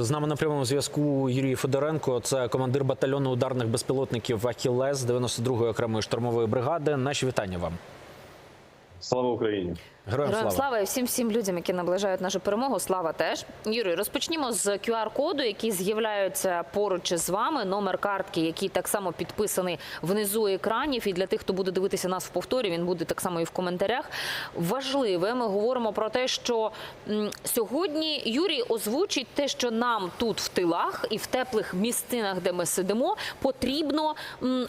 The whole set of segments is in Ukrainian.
З нами на прямому зв'язку Юрій Федоренко, це командир батальйону ударних безпілотників Ахілес 92-ї окремої штурмової бригади. Наші вітання вам. Слава Україні! Героям слава. слава і всім всім людям, які наближають нашу перемогу. Слава теж. Юрій, розпочнімо з QR-коду, який з'являється поруч з вами. Номер картки, який так само підписаний внизу екранів. І для тих, хто буде дивитися нас в повторі, він буде так само і в коментарях. Важливе, ми говоримо про те, що сьогодні Юрій озвучить те, що нам тут в тилах і в теплих місцинах, де ми сидимо, потрібно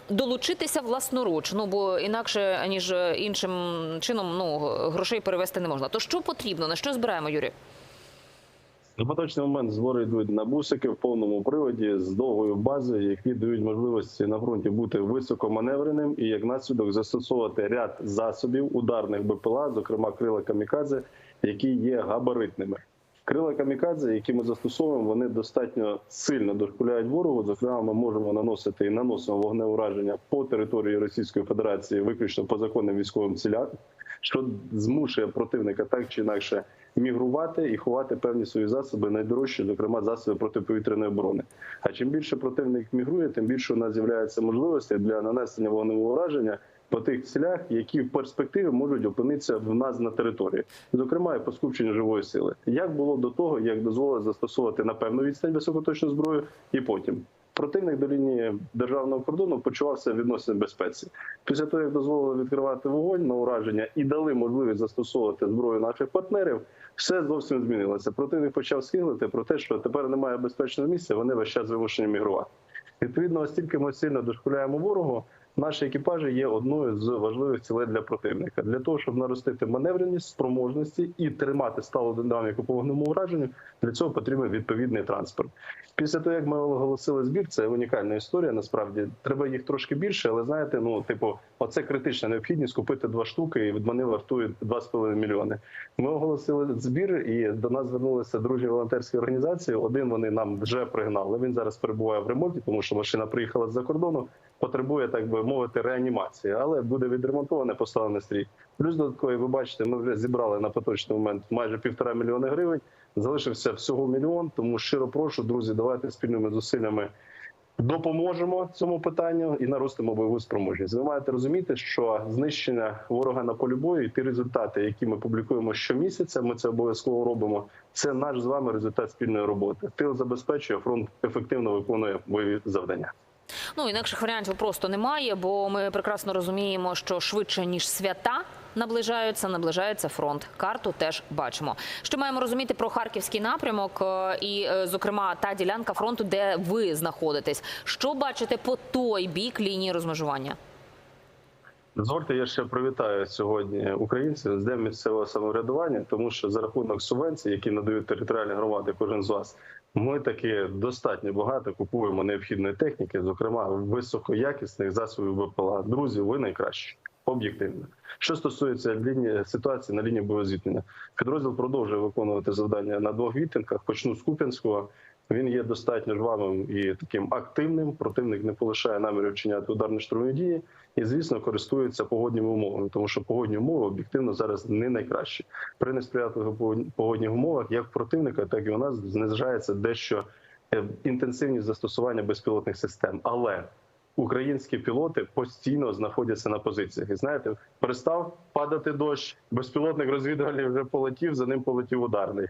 долучитися власноруч. Ну бо інакше ніж іншим чином ну грошей перевести не можна. То що потрібно? На що збираємо, Юрій? На поточний момент збори йдуть на бусики в повному приводі з довгою базою, які дають можливості на фронті бути високоманевреним і як наслідок застосовувати ряд засобів ударних БПЛА, зокрема крила камікадзе, які є габаритними. Крила камікадзе, які ми застосовуємо, вони достатньо сильно дошкуляють ворогу. Зокрема, ми можемо наносити і наносимо вогне ураження по території Російської Федерації, виключно по законним військовим цілям, що змушує противника так чи інакше мігрувати і ховати певні свої засоби, найдорожчі, зокрема засоби протиповітряної оборони. А чим більше противник мігрує, тим більше у нас з'являється можливості для нанесення вогневого ураження по тих цілях, які в перспективі можуть опинитися в нас на території, зокрема і по скупченню живої сили. Як було до того, як дозволили застосовувати на певну відстань високоточну зброю, і потім. Противник до лінії державного кордону почувався в відносній безпеці. Після того, як дозволили відкривати вогонь на ураження і дали можливість застосовувати зброю наших партнерів, все зовсім змінилося. Противник почав схилити про те, що тепер немає безпечного місця, вони весь час вимушені мігрувати. Відповідно, оскільки ми сильно дошкуляємо ворогу, наші екіпажі є одною з важливих цілей для противника для того, щоб наростити маневреність, спроможності і тримати сталу динаміку по вогневому ураженню. Для цього потрібен відповідний транспорт. Після того, як ми оголосили збір, це унікальна історія. Насправді треба їх трошки більше, але знаєте, ну типу, оце критична необхідність купити два штуки, і вони вартують 2,5 мільйони. Ми оголосили збір, і до нас звернулися дружні волонтерські організації. Один вони нам вже пригнали. Він зараз перебуває в ремонті, тому що машина приїхала з-за кордону. Потребує, так би мовити, реанімації, але буде відремонтоване, поставлене стрій. Плюс додатково, ви бачите, ми вже зібрали на поточний момент майже півтора мільйони гривень. Залишився всього мільйон. Тому щиро прошу, друзі, давайте спільними зусиллями допоможемо цьому питанню і наростимо бойову спроможність. Ви маєте розуміти, що знищення ворога на полі бою і ті результати, які ми публікуємо щомісяця, ми це обов'язково робимо. Це наш з вами результат спільної роботи. Тил забезпечує фронт ефективно виконує бойові завдання. Ну інакших варіантів просто немає, бо ми прекрасно розуміємо, що швидше ніж свята. Наближаються, наближається фронт. Карту теж бачимо. Що маємо розуміти про харківський напрямок е, і, е, зокрема, та ділянка фронту, де ви знаходитесь. Що бачите по той бік лінії розмежування? Дозвольте, я ще привітаю сьогодні українців з днем місцевого самоврядування, тому що за рахунок субвенцій, які надають територіальні громади, кожен з вас, ми таки достатньо багато купуємо необхідної техніки, зокрема високоякісних засобів БПЛА. Друзі, ви найкращі. Об'єктивно, що стосується лінії ситуації на лінії боєзіткнення, підрозділ продовжує виконувати завдання на двох відтинках. Почну з Куп'янського. Він є достатньо жвавим і таким активним. Противник не полишає намірів вчиняти ударні штурмові дії і, звісно, користується погодніми умовами, тому що погодні умови об'єктивно зараз не найкращі. При несприятливих погодних умовах, як противника, так і у нас знижається дещо е, інтенсивність застосування безпілотних систем. Але українські пілоти постійно знаходяться на позиціях. І знаєте, перестав падати дощ, безпілотник розвідувальний вже полетів, за ним полетів ударний.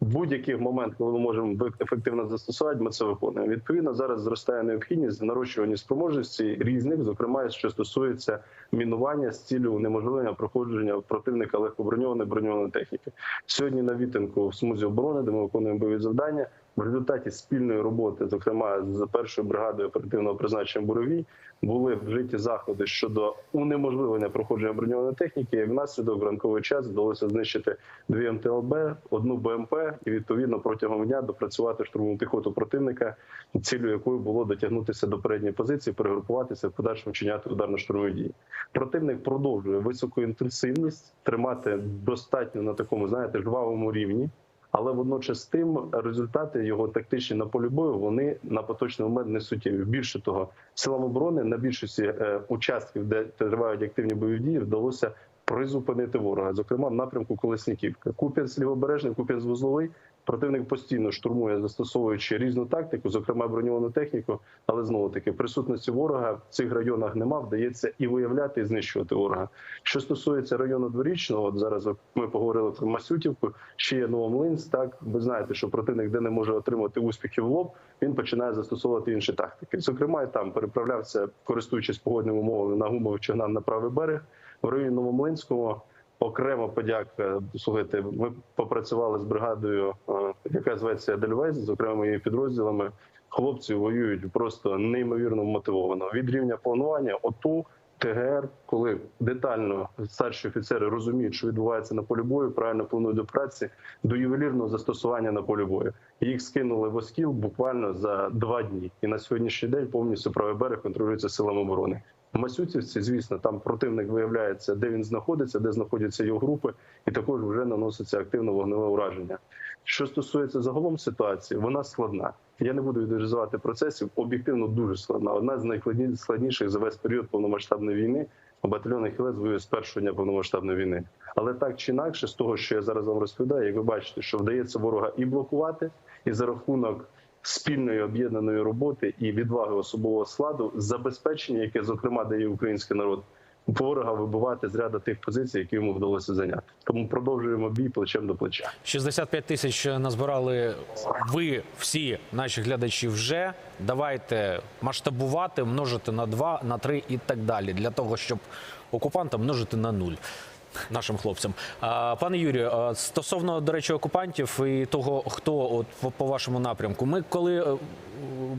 Будь-який момент, коли ми можемо ефективно застосувати, ми це виконуємо. Відповідно, зараз зростає необхідність нарощування спроможності різних, зокрема, що стосується мінування з цілею унеможливлення проходження противника легкоброньованої броньованої техніки. Сьогодні на вітинку в смузі оборони, де ми виконуємо бойові завдання. В результаті спільної роботи, зокрема з першою бригадою оперативного призначення «Буровій», були вжиті заходи щодо унеможливлення проходження броньованої техніки. Внаслідок в ранковий час вдалося знищити дві МТЛБ, одну БМП і відповідно протягом дня допрацювати штурмову піхоту противника, цілю якої було дотягнутися до передньої позиції, перегрупуватися в подальшому вчиняти ударно-штурмові дії. Противник продовжує високу інтенсивність тримати достатньо на такому, знаєте, жвавому рівні. Але водночас тим результати його тактичні на полі бою вони на поточний момент не суттєві. Більше того, силам оборони на більшості е, участків, де тривають активні бойові дії, вдалося призупинити ворога. Зокрема, в напрямку Колесніківка, Куп'янськ лівобережний, Куп'янськ вузловий. Противник постійно штурмує, застосовуючи різну тактику, зокрема броньовану техніку. Але знову таки присутності ворога в цих районах нема. Вдається і виявляти, і знищувати ворога. Що стосується району дворічного, от зараз ми поговорили про Масютівку, ще є Новомлинськ. Так ви знаєте, що противник, де не може отримати успіхів в лоб, він починає застосовувати інші тактики. Зокрема, і там переправлявся, користуючись погодними умовами на гумових човнах на правий берег в районі Новомлинського. Окремо подяка. Слухайте, ми попрацювали з бригадою, е, яка зветься Едельвейс, з окремими підрозділами. Хлопці воюють просто неймовірно мотивовано. Від рівня планування ОТУ, ТГР, коли детально старші офіцери розуміють, що відбувається на полі бою, правильно планують до праці, до ювелірного застосування на полі бою. Їх скинули в Оскіл буквально за два дні. І на сьогоднішній день повністю правий берег контролюється силами оборони. В Масютівці, звісно, там противник виявляється, де він знаходиться, де знаходяться його групи, і також вже наноситься активно вогневе ураження. Що стосується загалом ситуації, вона складна. Я не буду відрізувати процесів. Об'єктивно дуже складна. Одна з найскладніших за весь період повномасштабної війни. Батальйон Хілець воює з першого дня повномасштабної війни. Але так чи інакше, з того, що я зараз вам розповідаю, як ви бачите, що вдається ворога і блокувати, і за рахунок спільної об'єднаної роботи і відваги особового складу, забезпечення, яке зокрема дає український народ, ворога вибивати з ряду тих позицій, які йому вдалося зайняти. Тому продовжуємо бій плечем до плеча. 65 тисяч назбирали ви всі наші глядачі вже. Давайте масштабувати, множити на 2, на 3 і так далі, для того, щоб окупанта множити на нуль. Нашим хлопцям, пане Юрію, стосовно до речі, окупантів і того, хто от по, вашому напрямку, ми коли е,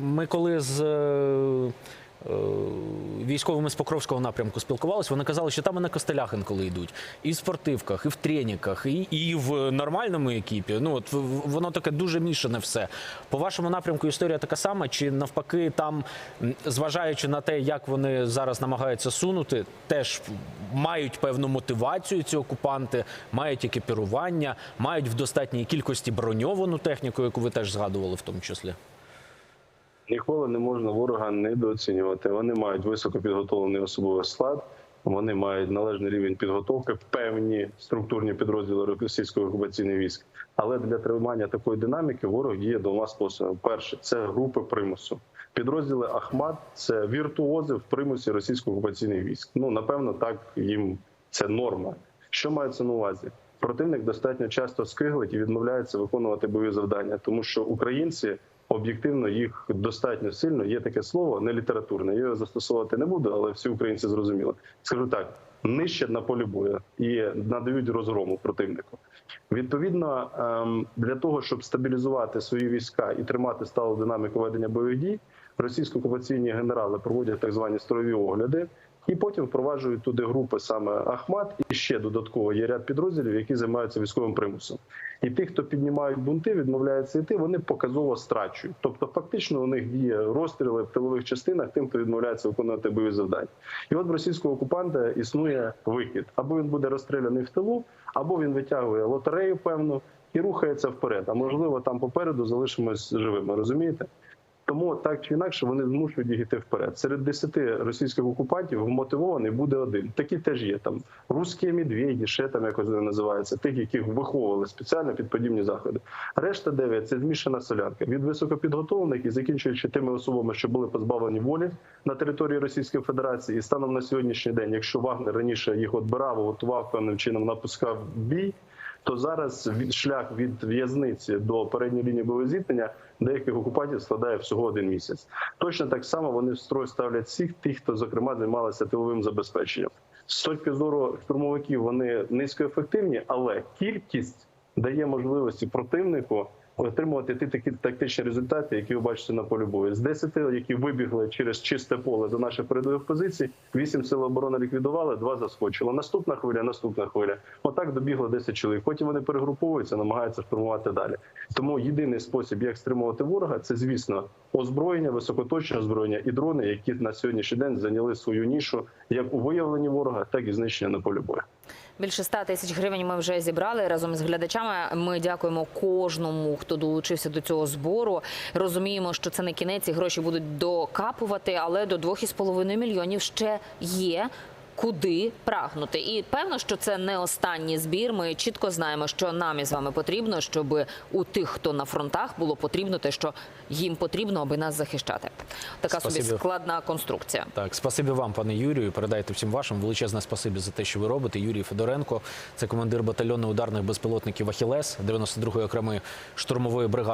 ми коли з е, військовими з Покровського напрямку спілкувалися, вони казали, що там і на костелях інколи йдуть, і в спортивках, і в треніках, і, і в нормальному екіпі. Ну от воно таке дуже мішане все. По вашому напрямку історія така сама, чи навпаки, там, зважаючи на те, як вони зараз намагаються сунути, теж мають певну мотивацію ці окупанти, мають екіпірування, мають в достатній кількості броньовану техніку, яку ви теж згадували, в тому числі. Ніколи не можна ворога недооцінювати. Вони мають високо підготовлений особовий склад. Вони мають належний рівень підготовки, певні структурні підрозділи російської окупаційної військ. Але для тримання такої динаміки ворог діє двома способами: перше це групи примусу. Підрозділи Ахмат це віртуози в примусі російської окупаційних військ. Ну напевно, так їм це норма. Що мається на увазі? Противник достатньо часто скиглить і відмовляється виконувати бойові завдання, тому що українці об'єктивно їх достатньо сильно. Є таке слово не літературне. Я його застосовувати не буду, але всі українці зрозуміли. Скажу так: нищать на полі бою і надають розгрому противнику. Відповідно, ем, для того, щоб стабілізувати свої війська і тримати сталу динаміку ведення бойових дій, російсько-окупаційні генерали проводять так звані строєві огляди. І потім впроваджують туди групи саме Ахмат, і ще додатково є ряд підрозділів, які займаються військовим примусом. І тих, хто піднімають бунти, відмовляються йти, вони показово страчують. Тобто, фактично, у них діє розстріли в тилових частинах тим, хто відмовляється виконувати бойові завдання. І от в російського окупанта існує вихід: або він буде розстріляний в тилу, або він витягує лотерею, певно, і рухається вперед. А можливо, там попереду залишимось живими. Розумієте? Тому так чи інакше вони змушують йти вперед. Серед десяти російських окупантів вмотивований буде один. Такі теж є там русські медведі, ще там якось вони називаються, тих, яких виховували спеціально під подібні заходи. Решта дев'ять це змішана солянка від високопідготовлених і закінчуючи тими особами, що були позбавлені волі на території Російської Федерації, і станом на сьогоднішній день, якщо Вагнер раніше їх отбирав, готував певним чином, напускав бій. То зараз від шлях від в'язниці до передньої лінії бойового деяких окупантів складає всього один місяць. Точно так само вони в строй ставлять всіх тих, хто зокрема займалися тиловим забезпеченням. З точки зору штурмовиків вони низькоефективні, але кількість дає можливості противнику отримувати ті такі тактичні результати, які ви бачите на полі бою. З 10, які вибігли через чисте поле до наших передових позицій, 8 сил оборони ліквідували, 2 заскочило. Наступна хвиля, наступна хвиля. Отак добігло 10 чоловік. Потім вони перегруповуються, намагаються штурмувати далі. Тому єдиний спосіб, як стримувати ворога, це звісно озброєння, високоточне озброєння і дрони, які на сьогоднішній день зайняли свою нішу як у виявленні ворога, так і знищення на полі бою. Більше 100 тисяч гривень ми вже зібрали разом з глядачами. Ми дякуємо кожному, хто долучився до цього збору. Розуміємо, що це не кінець, і гроші будуть докапувати, але до 2,5 мільйонів ще є. Куди прагнути. І певно, що це не останній збір. Ми чітко знаємо, що нам із вами потрібно, щоб у тих, хто на фронтах, було потрібно те, що їм потрібно, аби нас захищати. Така собі складна конструкція. Так, спасибі вам, пане Юрію. Передайте всім вашим величезне спасибі за те, що ви робите. Юрій Федоренко, це командир батальйону ударних безпілотників Ахілес 92-ї окремої штурмової бригади.